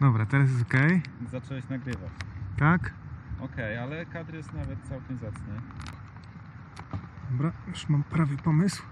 Dobra, teraz jest ok. Zacząłeś nagrywać. Tak? Okej, ale kadr jest nawet całkiem zacny. Dobra, już mam prawie pomysł.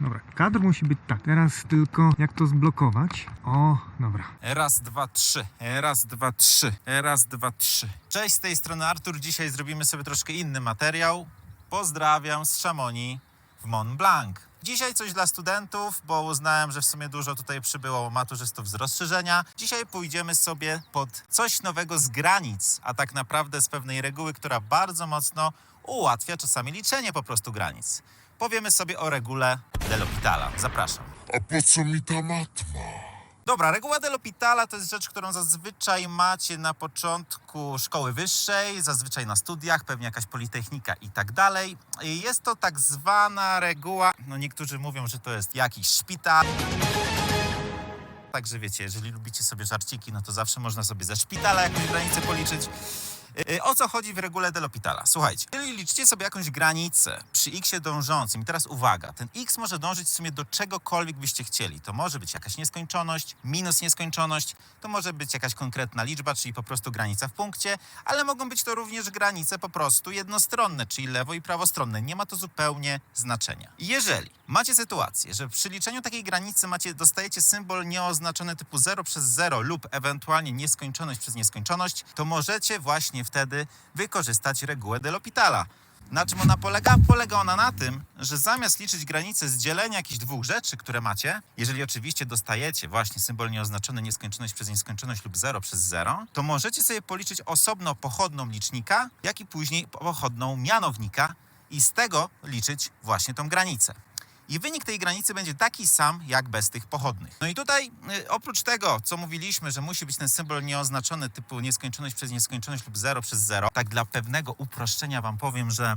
Dobra, kadr musi być tak. Teraz tylko jak to zblokować. O, dobra. Raz, dwa, trzy. Raz, dwa, trzy. Raz, dwa, trzy. Cześć, z tej strony Artur. Dzisiaj zrobimy sobie troszkę inny materiał. Pozdrawiam z Szamonii w Mont Blanc. Dzisiaj coś dla studentów, bo uznałem, że w sumie dużo tutaj przybyło maturzystów z rozszerzenia. Dzisiaj pójdziemy sobie pod coś nowego z granic, a tak naprawdę z pewnej reguły, która bardzo mocno ułatwia czasami liczenie po prostu granic. Powiemy sobie o regule de l'Hôpitala. Zapraszam. A po co mi ta matma? Dobra, reguła de l'Hôpitala to jest rzecz, którą zazwyczaj macie na początku szkoły wyższej, zazwyczaj na studiach, pewnie jakaś politechnika i tak dalej. Jest to tak zwana reguła, no niektórzy mówią, że to jest jakiś szpital. Także wiecie, jeżeli lubicie sobie żarciki, no to zawsze można sobie ze szpitala jakąś granicę policzyć. Yy, O co chodzi w regule de l'Hôpitala? Słuchajcie, jeżeli liczycie sobie jakąś granicę przy x dążącym, i teraz uwaga, ten x może dążyć w sumie do czegokolwiek byście chcieli. To może być jakaś nieskończoność, minus nieskończoność, to może być jakaś konkretna liczba, czyli po prostu granica w punkcie, ale mogą być to również granice po prostu jednostronne, czyli lewo i prawostronne. Nie ma to zupełnie znaczenia. Jeżeli macie sytuację, że przy liczeniu takiej granicy macie, dostajecie symbol nieoznaczony typu 0 przez 0 lub ewentualnie nieskończoność przez nieskończoność, to możecie właśnie wtedy wykorzystać regułę de l'Hôpitala. Na czym ona polega? Polega ona na tym, że zamiast liczyć granicę z dzielenia jakichś dwóch rzeczy, które macie, jeżeli oczywiście dostajecie właśnie symbol nieoznaczony nieskończoność przez nieskończoność lub 0 przez 0, to możecie sobie policzyć osobno pochodną licznika, jak i później pochodną mianownika i z tego liczyć właśnie tą granicę. I wynik tej granicy będzie taki sam, jak bez tych pochodnych. No i tutaj, y, oprócz tego, co mówiliśmy, że musi być ten symbol nieoznaczony typu nieskończoność przez nieskończoność lub 0 przez 0, tak dla pewnego uproszczenia wam powiem, że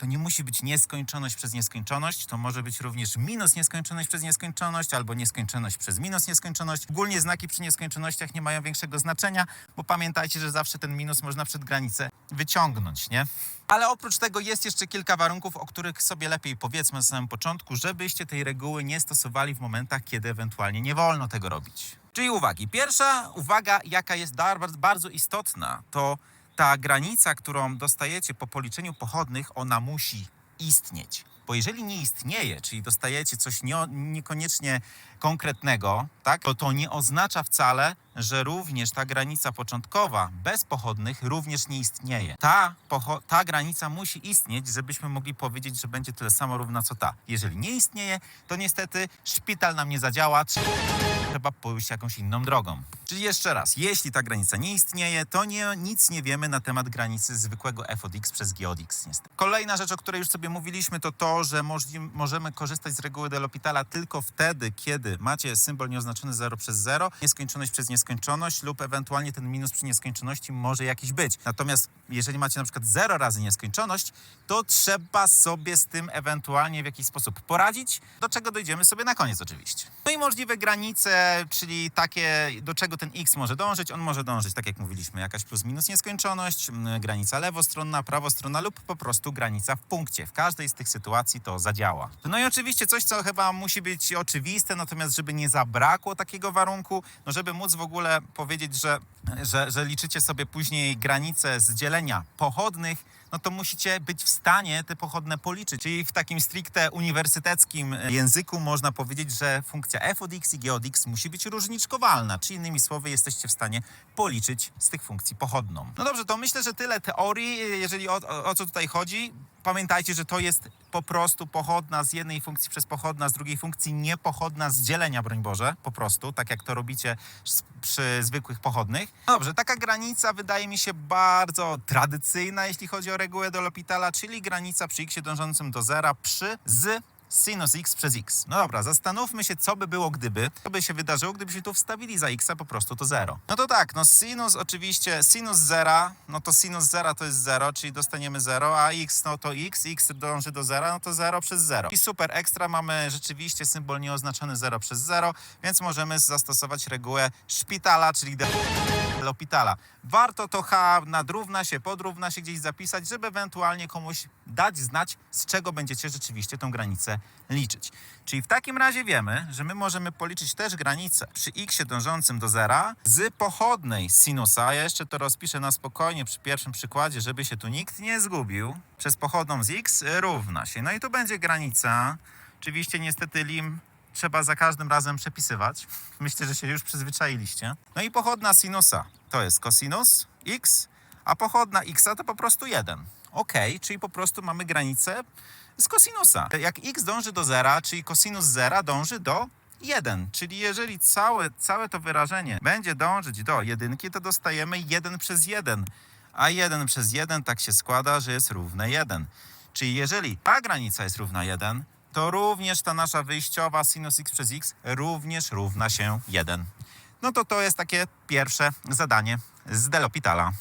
to nie musi być nieskończoność przez nieskończoność, to może być również minus nieskończoność przez nieskończoność albo nieskończoność przez minus nieskończoność. Ogólnie znaki przy nieskończonościach nie mają większego znaczenia, bo pamiętajcie, że zawsze ten minus można przed granicę wyciągnąć, nie? Ale oprócz tego jest jeszcze kilka warunków, o których sobie lepiej powiedzmy na samym początku, żebyście tej reguły nie stosowali w momentach, kiedy ewentualnie nie wolno tego robić. Czyli uwagi. Pierwsza uwaga, jaka jest bardzo istotna, to ta granica, którą dostajecie po policzeniu pochodnych, ona musi istnieć. Bo jeżeli nie istnieje, czyli dostajecie coś nie, niekoniecznie konkretnego, tak, to to nie oznacza wcale, że również ta granica początkowa bez pochodnych również nie istnieje. Ta, ta granica musi istnieć, żebyśmy mogli powiedzieć, że będzie tyle samo równa co ta. Jeżeli nie istnieje, to niestety szpital nam nie zadziała, trzeba pójść jakąś inną drogą. Czyli jeszcze raz, jeśli ta granica nie istnieje, to nie, nic nie wiemy na temat granicy zwykłego f od x przez g od x. Niestety. Kolejna rzecz, o której już sobie mówiliśmy, to to, że możemy korzystać z reguły de l'Hôpitala tylko wtedy, kiedy macie symbol nieoznaczony 0 przez 0, nieskończoność przez nieskończoność lub ewentualnie ten minus przy nieskończoności może jakiś być. Natomiast jeżeli macie na przykład 0 razy nieskończoność, to trzeba sobie z tym ewentualnie w jakiś sposób poradzić, do czego dojdziemy sobie na koniec oczywiście. No i możliwe granice, czyli takie, do czego ten x może dążyć. On może dążyć, tak jak mówiliśmy, jakaś plus minus nieskończoność, granica lewostronna, prawostronna lub po prostu granica w punkcie. W każdej z tych sytuacji to zadziała. No i oczywiście coś, co chyba musi być oczywiste, natomiast żeby nie zabrakło takiego warunku, no żeby móc w ogóle powiedzieć, że, że, że liczycie sobie później granice z dzielenia pochodnych, no to musicie być w stanie te pochodne policzyć. Czyli w takim stricte uniwersyteckim języku można powiedzieć, że funkcja f od x i g od x musi być różniczkowalna, czy innymi słowy jesteście w stanie policzyć z tych funkcji pochodną. No dobrze, to myślę, że tyle teorii, jeżeli o, o co tutaj chodzi. Pamiętajcie, że to jest po prostu pochodna z jednej funkcji przez pochodna z drugiej funkcji, nie pochodna z dzielenia, broń Boże, po prostu, tak jak to robicie przy zwykłych pochodnych. Dobrze, taka granica wydaje mi się bardzo tradycyjna, jeśli chodzi o regułę do L'Hôpitala, czyli granica przy x dążącym do zera przy z sinus x przez x. No dobra, zastanówmy się, co by było gdyby, co by się wydarzyło, gdybyśmy tu wstawili za x po prostu to 0. No to tak, no sinus oczywiście, sinus zera, no to sinus zera to jest 0, czyli dostaniemy 0, a x no to x, x dąży do 0, no to 0 przez 0. I super ekstra, mamy rzeczywiście symbol nieoznaczony 0 przez 0, więc możemy zastosować regułę szpitala, czyli L'Hospitala. Warto to H nadrówna się, podrówna się gdzieś zapisać, żeby ewentualnie komuś dać znać, z czego będziecie rzeczywiście tą granicę liczyć. Czyli w takim razie wiemy, że my możemy policzyć też granicę przy x dążącym do zera z pochodnej sinusa. Ja jeszcze to rozpiszę na spokojnie przy pierwszym przykładzie, żeby się tu nikt nie zgubił. Przez pochodną z x równa się. No i tu będzie granica. Oczywiście niestety lim trzeba za każdym razem przepisywać. Myślę, że się już przyzwyczailiście. No i pochodna sinusa to jest cosinus x, a pochodna x to po prostu 1. Ok, czyli po prostu mamy granicę z kosinusa. Jak x dąży do zera, czyli kosinus zera dąży do 1. Czyli jeżeli całe, całe to wyrażenie będzie dążyć do jedynki, to dostajemy 1 przez 1. A 1 przez 1 tak się składa, że jest równe 1. Czyli jeżeli ta granica jest równa 1, to również ta nasza wyjściowa sinus x przez x również równa się 1. No to to jest takie pierwsze zadanie z Delopitala.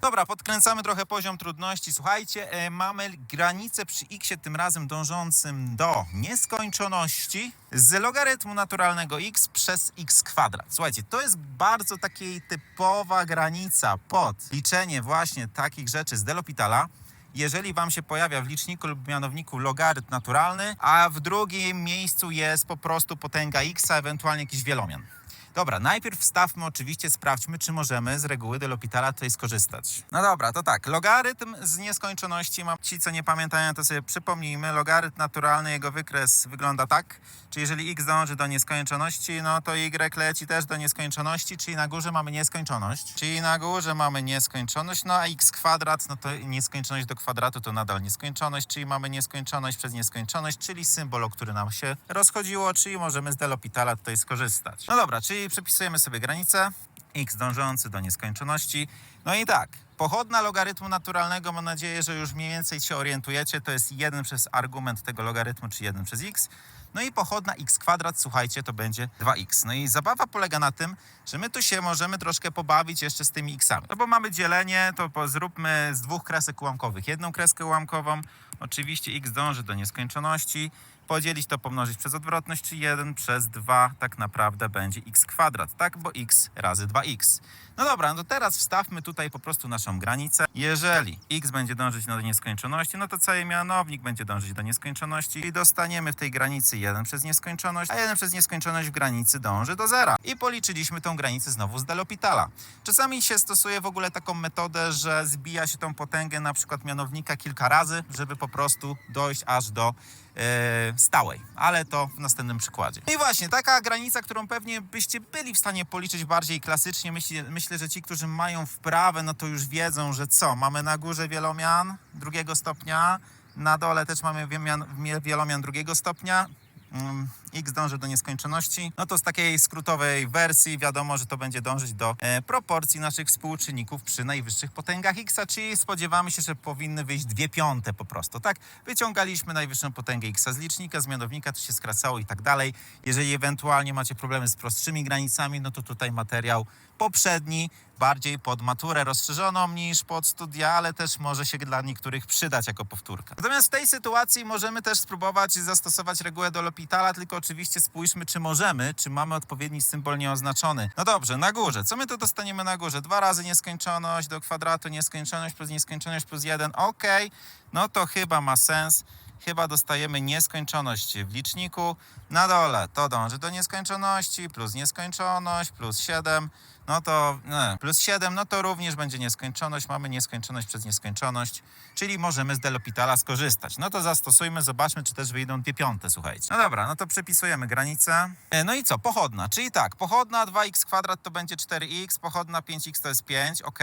Dobra, podkręcamy trochę poziom trudności. Słuchajcie, e, mamy granicę przy x tym razem dążącym do nieskończoności z logarytmu naturalnego x przez x kwadrat. Słuchajcie, to jest bardzo takiej typowa granica pod liczenie właśnie takich rzeczy z Delopitala jeżeli Wam się pojawia w liczniku lub mianowniku logarytm naturalny, a w drugim miejscu jest po prostu potęga x, ewentualnie jakiś wielomian. Dobra, najpierw wstawmy oczywiście, sprawdźmy, czy możemy z reguły Delopitala tutaj skorzystać. No dobra, to tak, logarytm z nieskończoności, mam ci, co nie pamiętają, to sobie przypomnijmy, logarytm naturalny, jego wykres wygląda tak, czyli jeżeli x dąży do nieskończoności, no to y leci też do nieskończoności, czyli na górze mamy nieskończoność, czyli na górze mamy nieskończoność, no a x kwadrat, no to nieskończoność do kwadratu to nadal nieskończoność, czyli mamy nieskończoność przez nieskończoność, czyli symbol, o który nam się rozchodziło, czyli możemy z Delopitala tutaj skorzystać. No dobra, czyli przepisujemy sobie granicę, x dążący do nieskończoności. No i tak, pochodna logarytmu naturalnego, mam nadzieję, że już mniej więcej się orientujecie, to jest 1 przez argument tego logarytmu, czy 1 przez x. No i pochodna x kwadrat, słuchajcie, to będzie 2x. No i zabawa polega na tym, że my tu się możemy troszkę pobawić jeszcze z tymi xami. No bo mamy dzielenie, to zróbmy z dwóch kresek ułamkowych jedną kreskę ułamkową. Oczywiście x dąży do nieskończoności. Podzielić to pomnożyć przez odwrotność, czyli 1 przez 2 tak naprawdę będzie x kwadrat, tak? Bo x razy 2x. No dobra, no to teraz wstawmy tutaj po prostu naszą granicę. Jeżeli x będzie dążyć do nieskończoności, no to cały mianownik będzie dążyć do nieskończoności i dostaniemy w tej granicy 1 przez nieskończoność, a 1 przez nieskończoność w granicy dąży do zera. I policzyliśmy tą granicę znowu z Delopitala. Czasami się stosuje w ogóle taką metodę, że zbija się tą potęgę na przykład mianownika kilka razy, żeby po prostu dojść aż do e, stałej, ale to w następnym przykładzie. I właśnie, taka granica, którą pewnie byście byli w stanie policzyć bardziej klasycznie. Myślę, myślę, że ci, którzy mają wprawę, no to już wiedzą, że co? Mamy na górze wielomian drugiego stopnia, na dole też mamy wielomian, drugiego stopnia. X dąży do nieskończoności, no to z takiej skrótowej wersji wiadomo, że to będzie dążyć do e, proporcji naszych współczynników przy najwyższych potęgach X, czyli spodziewamy się, że powinny wyjść dwie piąte po prostu, tak? Wyciągaliśmy najwyższą potęgę X z licznika, z mianownika, to się skracało i tak dalej. Jeżeli ewentualnie macie problemy z prostszymi granicami, no to tutaj materiał poprzedni, bardziej pod maturę rozszerzoną niż pod studia, ale też może się dla niektórych przydać jako powtórka. Natomiast w tej sytuacji możemy też spróbować zastosować regułę do L'Hospitala, tylko oczywiście spójrzmy, czy możemy, czy mamy odpowiedni symbol nieoznaczony. No dobrze, na górze. Co my tu dostaniemy na górze? Dwa razy nieskończoność do kwadratu, nieskończoność plus nieskończoność plus jeden. Ok, no to chyba ma sens. Chyba dostajemy nieskończoność w liczniku. Na dole to dąży do nieskończoności, plus nieskończoność, plus 7. No to nie, plus 7, no to również będzie nieskończoność. Mamy nieskończoność przez nieskończoność, czyli możemy z Delopitala skorzystać. No to zastosujmy, zobaczmy, czy też wyjdą dwie piąte, słuchajcie. No dobra, no to przepisujemy granicę. E, No i co? Pochodna, czyli tak, pochodna 2x kwadrat to będzie 4x, pochodna 5x to jest 5, ok.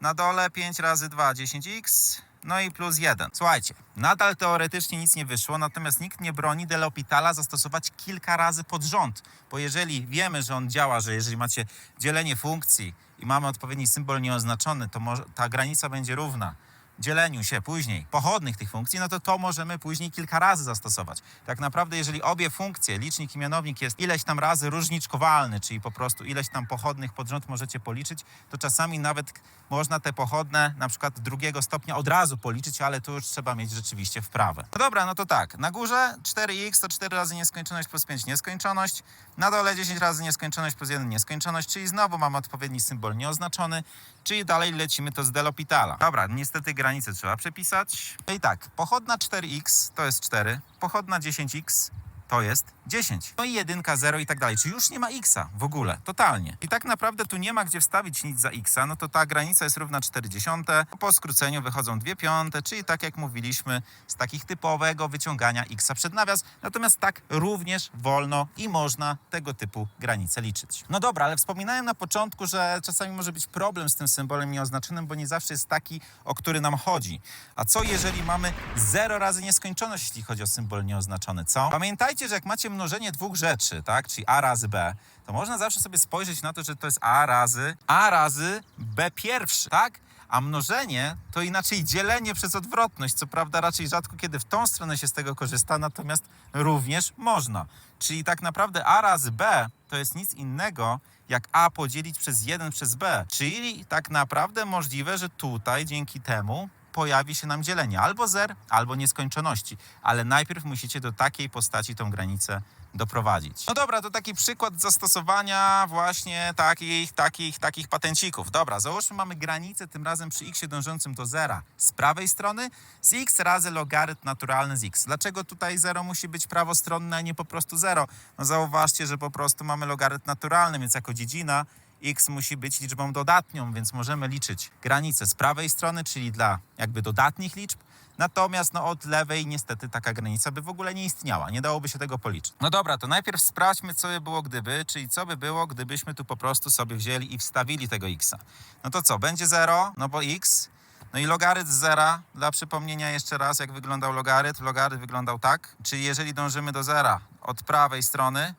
Na dole 5 razy 2, 10x. No i plus 1. Słuchajcie, nadal teoretycznie nic nie wyszło, natomiast nikt nie broni Delopitala zastosować kilka razy pod rząd. Bo jeżeli wiemy, że on działa, że jeżeli macie dzielenie funkcji i mamy odpowiedni symbol nieoznaczony, to ta granica będzie równa dzieleniu się później pochodnych tych funkcji, no to to możemy później kilka razy zastosować. Tak naprawdę, jeżeli obie funkcje, licznik i mianownik jest ileś tam razy różniczkowalny, czyli po prostu ileś tam pochodnych pod rząd możecie policzyć, to czasami nawet można te pochodne na przykład drugiego stopnia od razu policzyć, ale tu już trzeba mieć rzeczywiście wprawę. No dobra, no to tak, na górze 4x to 4 razy nieskończoność plus 5 nieskończoność, na dole 10 razy nieskończoność plus 1 nieskończoność, czyli znowu mamy odpowiedni symbol nieoznaczony, czyli dalej lecimy to z Delopitala. Dobra, niestety granicę trzeba przepisać. I tak, pochodna 4x to jest 4, pochodna 10x to jest 10. No i jedynka, 0 i tak dalej. Czy już nie ma xa w ogóle, totalnie. I tak naprawdę tu nie ma gdzie wstawić nic za xa, no to ta granica jest równa 40. Po skróceniu wychodzą 2 piąte, czyli tak jak mówiliśmy, z takich typowego wyciągania xa przed nawias. Natomiast tak również wolno i można tego typu granice liczyć. No dobra, ale wspominałem na początku, że czasami może być problem z tym symbolem nieoznaczonym, bo nie zawsze jest taki, o który nam chodzi. A co jeżeli mamy 0 razy nieskończoność, jeśli chodzi o symbol nieoznaczony, co? Pamiętajcie, że jak macie mnożenie dwóch rzeczy, tak, czyli a razy b, to można zawsze sobie spojrzeć na to, że to jest a razy a razy b pierwszy, tak? A mnożenie to inaczej dzielenie przez odwrotność. Co prawda raczej rzadko kiedy w tą stronę się z tego korzysta, natomiast również można. Czyli tak naprawdę a razy b to jest nic innego jak a podzielić przez 1 przez b. Czyli tak naprawdę możliwe, że tutaj dzięki temu pojawi się nam dzielenie albo zer, albo nieskończoności. Ale najpierw musicie do takiej postaci tą granicę doprowadzić. No dobra, to taki przykład zastosowania właśnie takich, takich, takich patencików. Dobra, załóżmy mamy granicę tym razem przy x dążącym do zera z prawej strony z x razy logarytm naturalny z x. Dlaczego tutaj 0 musi być prawostronne, a nie po prostu 0? No zauważcie, że po prostu mamy logarytm naturalny, więc jako dziedzina x musi być liczbą dodatnią, więc możemy liczyć granicę z prawej strony, czyli dla jakby dodatnich liczb. Natomiast no, od lewej niestety taka granica by w ogóle nie istniała, nie dałoby się tego policzyć. No dobra, to najpierw sprawdźmy, co by było gdyby, czyli co by było, gdybyśmy tu po prostu sobie wzięli i wstawili tego xa. No to co, będzie 0, no bo x, no i logarytm zera, dla przypomnienia jeszcze raz, jak wyglądał logarytm. Logarytm wyglądał tak, czyli jeżeli dążymy do zera od prawej strony,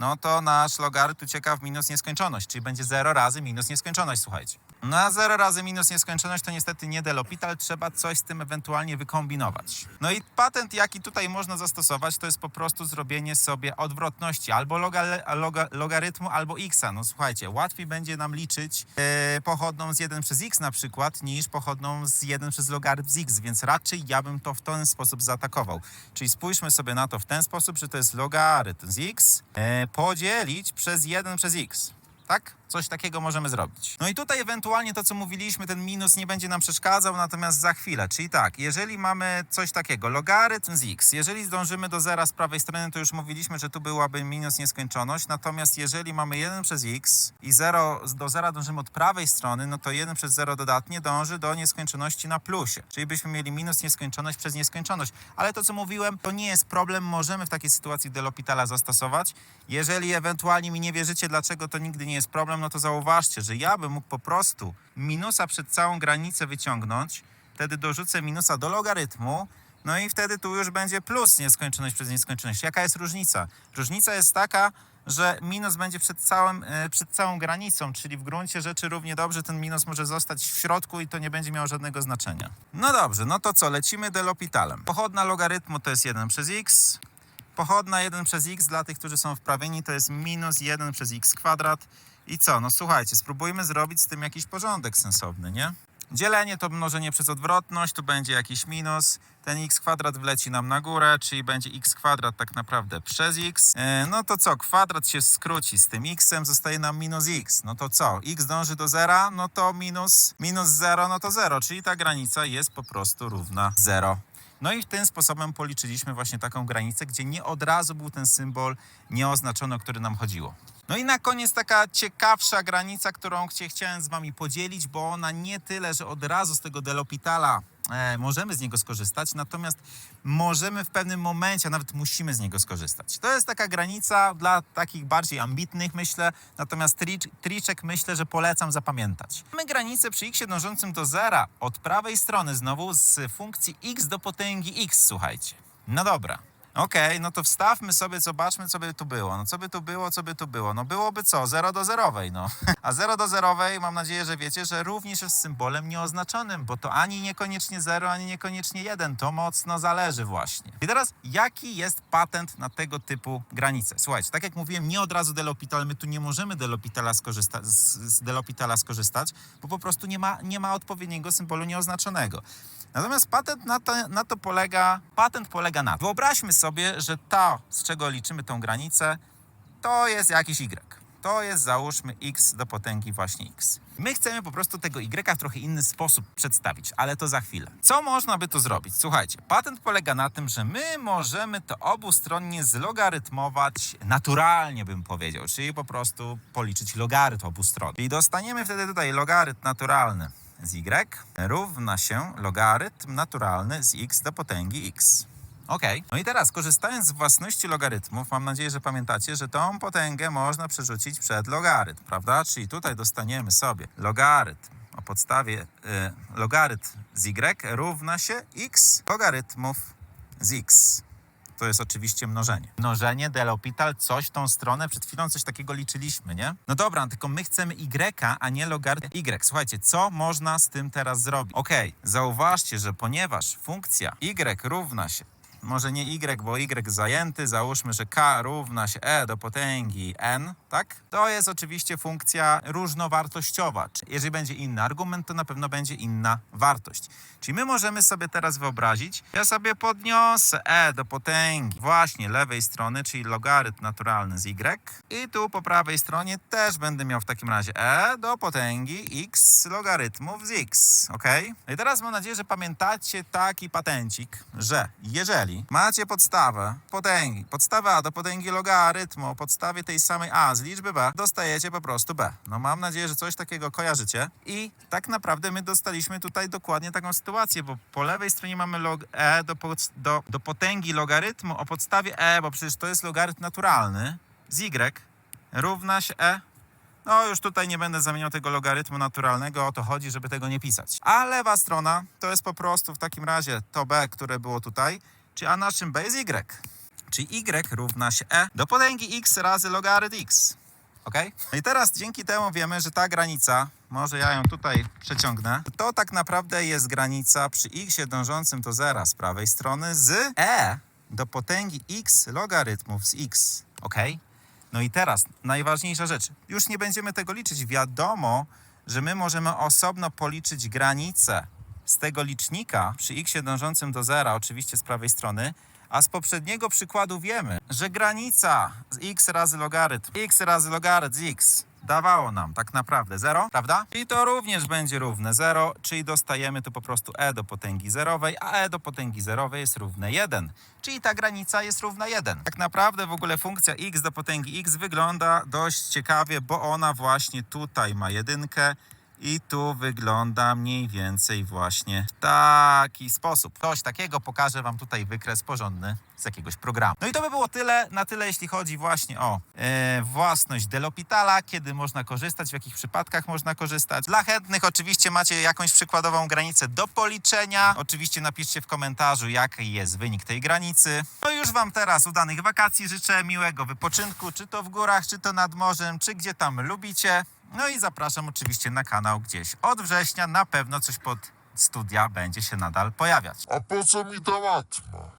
no to nasz logarytm ucieka w minus nieskończoność, czyli będzie 0 razy minus nieskończoność, słuchajcie. No a 0 razy minus nieskończoność to niestety nie Delopital, trzeba coś z tym ewentualnie wykombinować. No i patent, jaki tutaj można zastosować, to jest po prostu zrobienie sobie odwrotności albo loga, loga, logarytmu, albo xa. No słuchajcie, łatwiej będzie nam liczyć e, pochodną z 1 przez x na przykład, niż pochodną z 1 przez logarytm z x, więc raczej ja bym to w ten sposób zaatakował. Czyli spójrzmy sobie na to w ten sposób, że to jest logarytm z x e, podzielić przez 1 przez x. Tak? Coś takiego możemy zrobić. No i tutaj ewentualnie to, co mówiliśmy, ten minus nie będzie nam przeszkadzał, natomiast za chwilę. Czyli tak, jeżeli mamy coś takiego, logarytm z x, jeżeli zdążymy do zera z prawej strony, to już mówiliśmy, że tu byłaby minus nieskończoność, natomiast jeżeli mamy 1 przez x i 0, do zera dążymy od prawej strony, no to 1 przez 0 dodatnie dąży do nieskończoności na plusie. Czyli byśmy mieli minus nieskończoność przez nieskończoność. Ale to, co mówiłem, to nie jest problem, możemy w takiej sytuacji Delopitala zastosować. Jeżeli ewentualnie mi nie wierzycie, dlaczego to nigdy nie jest problem, no to zauważcie, że ja bym mógł po prostu minusa przed całą granicę wyciągnąć, wtedy dorzucę minusa do logarytmu, no i wtedy tu już będzie plus nieskończoność przez nieskończoność. Jaka jest różnica? Różnica jest taka, że minus będzie przed, całym, e, przed całą granicą, czyli w gruncie rzeczy równie dobrze ten minus może zostać w środku i to nie będzie miało żadnego znaczenia. No dobrze, no to co, lecimy Delopitalem. Pochodna logarytmu to jest 1 przez x, pochodna 1 przez x dla tych, którzy są wprawieni, to jest minus 1 przez x kwadrat. I co? No słuchajcie, spróbujmy zrobić z tym jakiś porządek sensowny, nie? Dzielenie to mnożenie przez odwrotność, tu będzie jakiś minus. Ten x kwadrat wleci nam na górę, czyli będzie x kwadrat tak naprawdę przez x. E, no to co? Kwadrat się skróci z tym xem, zostaje nam minus x. No to co? x dąży do zera, no to minus, minus 0, no to 0, czyli ta granica jest po prostu równa 0. No i tym sposobem policzyliśmy właśnie taką granicę, gdzie nie od razu był ten symbol nieoznaczony, o który nam chodziło. No i na koniec taka ciekawsza granica, którą chciałem z Wami podzielić, bo ona nie tyle, że od razu z tego Delopitala możemy z niego skorzystać, natomiast możemy w pewnym momencie, a nawet musimy z niego skorzystać. To jest taka granica dla takich bardziej ambitnych, myślę, natomiast tricz, triczek myślę, że polecam zapamiętać. Mamy granicę przy x dążącym do zera od prawej strony znowu z funkcji x do potęgi x, słuchajcie. No dobra. Okej, no to wstawmy sobie, zobaczmy, co by tu było. No co by tu było, co by tu było? No byłoby co? 0 do zerowej, no. A 0 do zerowej, mam nadzieję, że wiecie, że również jest symbolem nieoznaczonym, bo to ani niekoniecznie 0, ani niekoniecznie 1. To mocno zależy właśnie. I teraz, jaki jest patent na tego typu granice? Słuchajcie, tak jak mówiłem, nie od razu Delopital, my tu nie możemy Delopitala skorzysta- z Delopitala skorzystać, bo po prostu nie ma, nie ma odpowiedniego symbolu nieoznaczonego. Natomiast patent na to, na to polega, patent polega na. Wyobraźmy sobie, że to, z czego liczymy tą granicę, to jest jakiś y. To jest załóżmy x do potęgi właśnie x. My chcemy po prostu tego y w trochę inny sposób przedstawić, ale to za chwilę. Co można by tu zrobić? Słuchajcie, patent polega na tym, że my możemy to obustronnie zlogarytmować naturalnie, bym powiedział, czyli po prostu policzyć logarytm obustronny. I dostaniemy wtedy tutaj logarytm naturalny z y równa się logarytm naturalny z x do potęgi x. Ok. No i teraz, korzystając z własności logarytmów, mam nadzieję, że pamiętacie, że tą potęgę można przerzucić przed logarytm, prawda? Czyli tutaj dostaniemy sobie logarytm o podstawie y, logarytm z y równa się x logarytmów z x. To jest oczywiście mnożenie. Mnożenie, Delopital, coś tą stronę. Przed chwilą coś takiego liczyliśmy, nie? No dobra, tylko my chcemy y, a nie logarytm y. Słuchajcie, co można z tym teraz zrobić? Okej, zauważcie, że ponieważ funkcja y równa się może nie y, bo y zajęty, załóżmy, że k równa się e do potęgi n, tak? To jest oczywiście funkcja różnowartościowa. Czy Jeżeli będzie inny argument, to na pewno będzie inna wartość. Czyli my możemy sobie teraz wyobrazić, ja sobie podniosę e do potęgi właśnie lewej strony, czyli logarytm naturalny z y i tu po prawej stronie też będę miał w takim razie e do potęgi x logarytmów z x, ok? No I teraz mam nadzieję, że pamiętacie taki patencik, że jeżeli macie podstawę potęgi, podstawę a do potęgi logarytmu o podstawie tej samej a z liczby b, dostajecie po prostu b. No mam nadzieję, że coś takiego kojarzycie. I tak naprawdę my dostaliśmy tutaj dokładnie taką sytuację, bo po lewej stronie mamy log e do, do, do potęgi logarytmu. O podstawie e, bo przecież to jest logarytm naturalny z y równa się e. No już tutaj nie będę zamieniał tego logarytmu naturalnego, o to chodzi, żeby tego nie pisać. A lewa strona to jest po prostu w takim razie to b, które było tutaj, a naszym b jest y. Czyli y równa się e do potęgi x razy logarytm x. Ok? No i teraz dzięki temu wiemy, że ta granica, może ja ją tutaj przeciągnę, to tak naprawdę jest granica przy x dążącym do zera z prawej strony z e do potęgi x logarytmów z x. Ok? No i teraz najważniejsza rzecz. Już nie będziemy tego liczyć. Wiadomo, że my możemy osobno policzyć granicę z tego licznika przy x dążącym do zera, oczywiście z prawej strony. A z poprzedniego przykładu wiemy, że granica z x razy logarytm x razy logarytm x dawało nam tak naprawdę 0, prawda? I to również będzie równe 0, czyli dostajemy tu po prostu e do potęgi zerowej, a e do potęgi zerowej jest równe 1. Czyli ta granica jest równa 1. Tak naprawdę w ogóle funkcja x do potęgi x wygląda dość ciekawie, bo ona właśnie tutaj ma jedynkę i tu wygląda mniej więcej właśnie w taki sposób. Coś takiego pokażę Wam tutaj wykres porządny z jakiegoś programu. No i to by było tyle, na tyle jeśli chodzi właśnie o e, własność Delopitala, kiedy można korzystać, w jakich przypadkach można korzystać. Dla chętnych oczywiście macie jakąś przykładową granicę do policzenia. Oczywiście napiszcie w komentarzu, jaki jest wynik tej granicy. No już Wam teraz udanych wakacji życzę, miłego wypoczynku, czy to w górach, czy to nad morzem, czy gdzie tam lubicie. No i zapraszam oczywiście na kanał gdzieś od września. Na pewno coś pod studia będzie się nadal pojawiać. A po co mi ta matma?